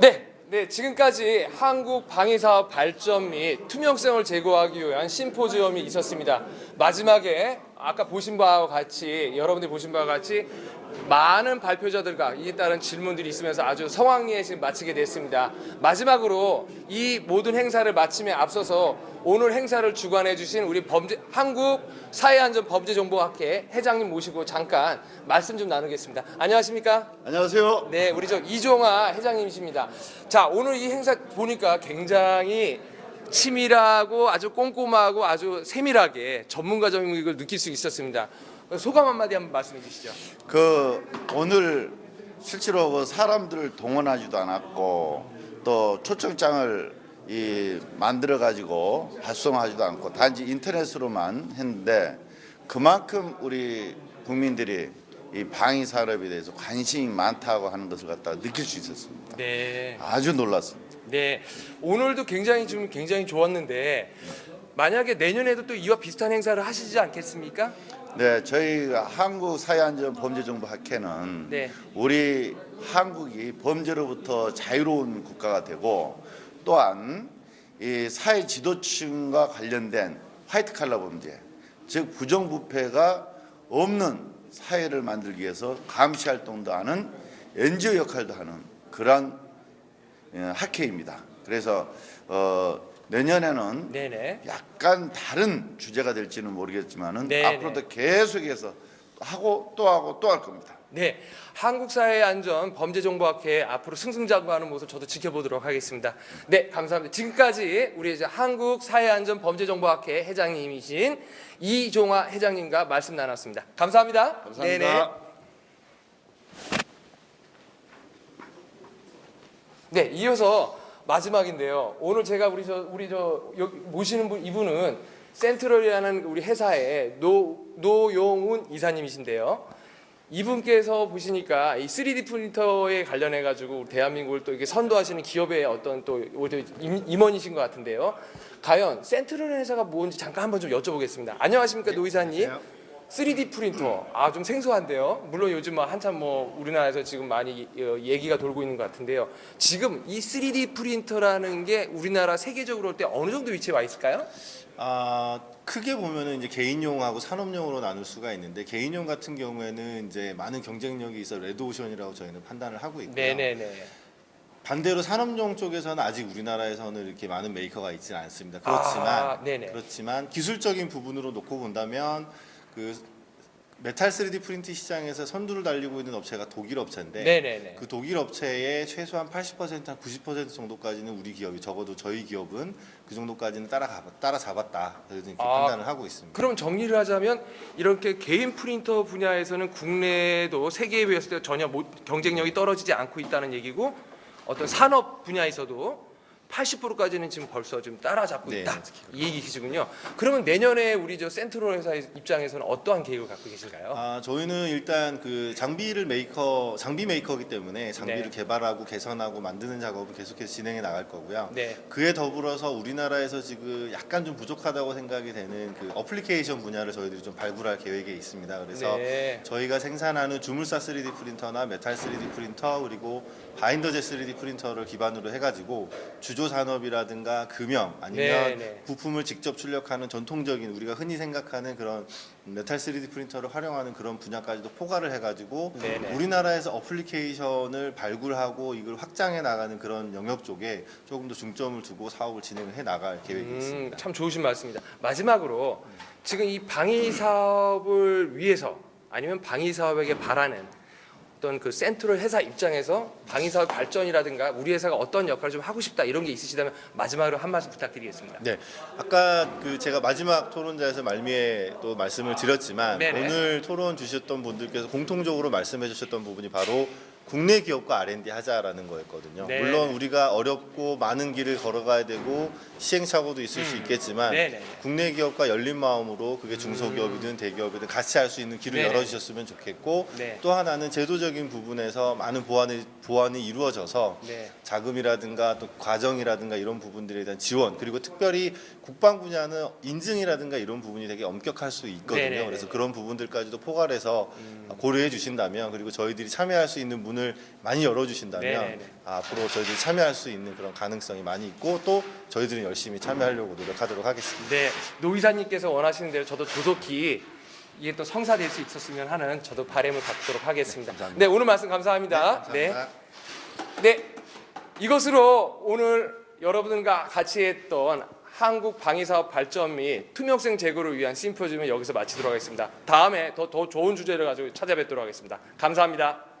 네, 네 지금까지 한국 방위사업 발전 및 투명성을 제고하기 위한 심포지엄이 있었습니다. 마지막에 아까 보신 바와 같이 여러분들이 보신 바와 같이 많은 발표자들과 이에 따른 질문들이 있으면서 아주 성황리에 지금 마치게 됐습니다. 마지막으로 이 모든 행사를 마침에 앞서서 오늘 행사를 주관해 주신 우리 범죄 한국 사회안전범죄정보학회 회장님 모시고 잠깐 말씀 좀 나누겠습니다. 안녕하십니까? 안녕하세요. 네, 우리 저 이종화 회장님이십니다. 자, 오늘 이 행사 보니까 굉장히 치밀하고 아주 꼼꼼하고 아주 세밀하게 전문가적인 걸 느낄 수 있었습니다. 소감 한마디 한번 말씀해 주시죠. 그 오늘 실제로 그 사람들을 동원하지도 않았고 또 초청장을 이 만들어 가지고 발송하지도 않고 단지 인터넷으로만 했는데 그만큼 우리 국민들이 이 방위 산업에 대해서 관심이 많다고 하는 것을 갖다 느낄 수 있었습니다. 네. 아주 놀랐습니다. 네. 오늘도 굉장히 좀 굉장히 좋았는데 만약에 내년에도 또 이와 비슷한 행사를 하시지 않겠습니까? 네, 저희 한국 사회안전 범죄정보 학회는 네. 우리 한국이 범죄로부터 자유로운 국가가 되고 또한 이 사회 지도층과 관련된 화이트 칼라 범죄, 즉 부정부패가 없는 사회를 만들기 위해서 감시 활동도 하는 NGO 역할도 하는 그러한 예, 학회입니다. 그래서 어, 내년에는 네네. 약간 다른 주제가 될지는 모르겠지만은 네, 앞으로도 계속해서 하고 또 하고 또 할 겁니다. 네, 한국 사회안전 범죄 정보 학회 앞으로 승승장구하는 모습 저도 지켜보도록 하겠습니다. 네, 감사합니다. 지금까지 우리 이제 한국 사회 안전 범죄 정보 학회 회장님이신 이종화 회장님과 말씀 나눴습니다. 감사합니다. 감사합니다. 네네. 네, 이어서 마지막인데요. 오늘 제가 우리 저 우리 저 여기 모시는 분 이분은 센트럴이라는 우리 회사의 노 노용훈 이사님이신데요. 이분께서 보시니까 이 3D 프린터에 관련해 가지고 대한민국을 또 이렇게 선도하시는 기업의 어떤 또 임원이신 것 같은데요. 과연 센트럴 회사가 뭔지 잠깐 한번 좀 여쭤보겠습니다. 안녕하십니까 노 이사님? 3D 프린터 아 좀 생소한데요. 물론 요즘 뭐 한참 뭐 우리나라에서 지금 많이 어, 얘기가 돌고 있는 것 같은데요. 지금 이 3D 프린터라는 게 우리나라 세계적으로 볼때 어느 정도 위치에 와 있을까요? 아 크게 보면은 이제 개인용하고 산업용으로 나눌 수가 있는데 개인용 같은 경우에는 이제 많은 경쟁력이 있어 레드오션이라고 저희는 판단을 하고 있고요. 네네네. 반대로 산업용 쪽에서는 아직 우리나라에서는 이렇게 많은 메이커가 있지는 않습니다. 그렇지만 아. 그렇지만 기술적인 부분으로 놓고 본다면 그 메탈 3D 프린트 시장에서 선두를 달리고 있는 업체가 독일 업체인데 네네네. 그 독일 업체의 최소한 80%한 90% 정도까지는 우리 기업이 적어도 저희 기업은 그 정도까지는 따라 따라 잡았다. 이렇게 아, 판단을 하고 있습니다. 그럼 정리를 하자면 이렇게 개인 프린터 분야에서는 국내도 세계에 비했을 때 전혀 못- 경쟁력이 떨어지지 않고 있다는 얘기고 어떤 산업 분야에서도 80%까지는 지금 벌써 좀 따라잡고 네, 있다 이 얘기시군요. 그러면 내년에 우리 저 센트럴 회사 입장에서는 어떠한 계획을 갖고 계실까요? 아, 저희는 일단 그 장비를 메이커 장비 메이커이기 때문에 장비를 네. 개발하고 개선하고 만드는 작업을 계속해서 진행해 나갈 거고요. 네. 그에 더불어서 우리나라에서 지금 약간 좀 부족하다고 생각이 되는 그 어플리케이션 분야를 저희들이 좀 발굴할 계획에 있습니다. 그래서 네. 저희가 생산하는 주물사 3D 프린터나 메탈 3D 프린터 그리고 바인더제 3D 프린터를 기반으로 해가지고 주조 산업이라든가 금형 아니면 네, 네. 부품을 직접 출력하는 전통적인 우리가 흔히 생각하는 그런 메탈 3D 프린터를 활용하는 그런 분야까지도 포괄을 해가지고 네, 네. 우리나라에서 어플리케이션을 발굴하고 이걸 확장해 나가는 그런 영역 쪽에 조금 더 중점을 두고 사업을 진행해 나갈 계획이 음, 있습니다. 참 좋으신 말씀입니다. 마지막으로 지금 이 방위 사업을 위해서 아니면 방위 사업에게 바라는 어떤 그 센트럴 회사 입장에서 방위 사업 발전이라든가 우리 회사가 어떤 역할을 좀 하고 싶다 이런 게 있으시다면 마지막으로 한 말씀 부탁드리겠습니다. 네, 아까 그 제가 마지막 토론자에서 말미에 또 말씀을 드렸지만 네네. 오늘 토론 주셨던 분들께서 공통적으로 말씀해 주셨던 부분이 바로 국내 기업과 R&D 하자라는 거였거든요. 네. 물론 우리가 어렵고 많은 길을 걸어가야 되고 시행착오도 있을 수 있겠지만 네, 네, 네. 국내 기업과 열린 마음으로 그게 중소기업이든 대기업이든 같이 할 수 있는 길을 네, 네. 열어주셨으면 좋겠고 네. 또 하나는 제도적인 부분에서 많은 보완이 보완이 이루어져서 네. 자금이라든가 또 과정이라든가 이런 부분들에 대한 지원 그리고 특별히 국방 분야는 인증이라든가 이런 부분이 되게 엄격할 수 있거든요. 네 네네. 음. 그래서 그런 부분들까지도 포괄해서 고려해 주신다면 그리고 저희들이 참여할 수 있는 문을 많이 열어 주신다면 네네네. 앞으로 저희들이 참여할 수 있는 그런 가능성이 많이 있고 또 저희들은 열심히 참여하려고 노력하도록 하겠습니다. 네, 노 이사님께서 원하시는 대로 저도 조속히 이게 또 성사될 수 있었으면 하는 저도 바람을 갖도록 하겠습니다. 감사합니다. 네, 오늘 말씀 감사합니다. 네, 감사합니다. 네, 이것으로 오늘 여러분과 같이 했던 한국 방위사업 발전 및 투명성 제고를 위한 심포지움을 여기서 마치도록 하겠습니다. 다음에 더, 더 좋은 주제를 가지고 찾아뵙도록 하겠습니다. 감사합니다.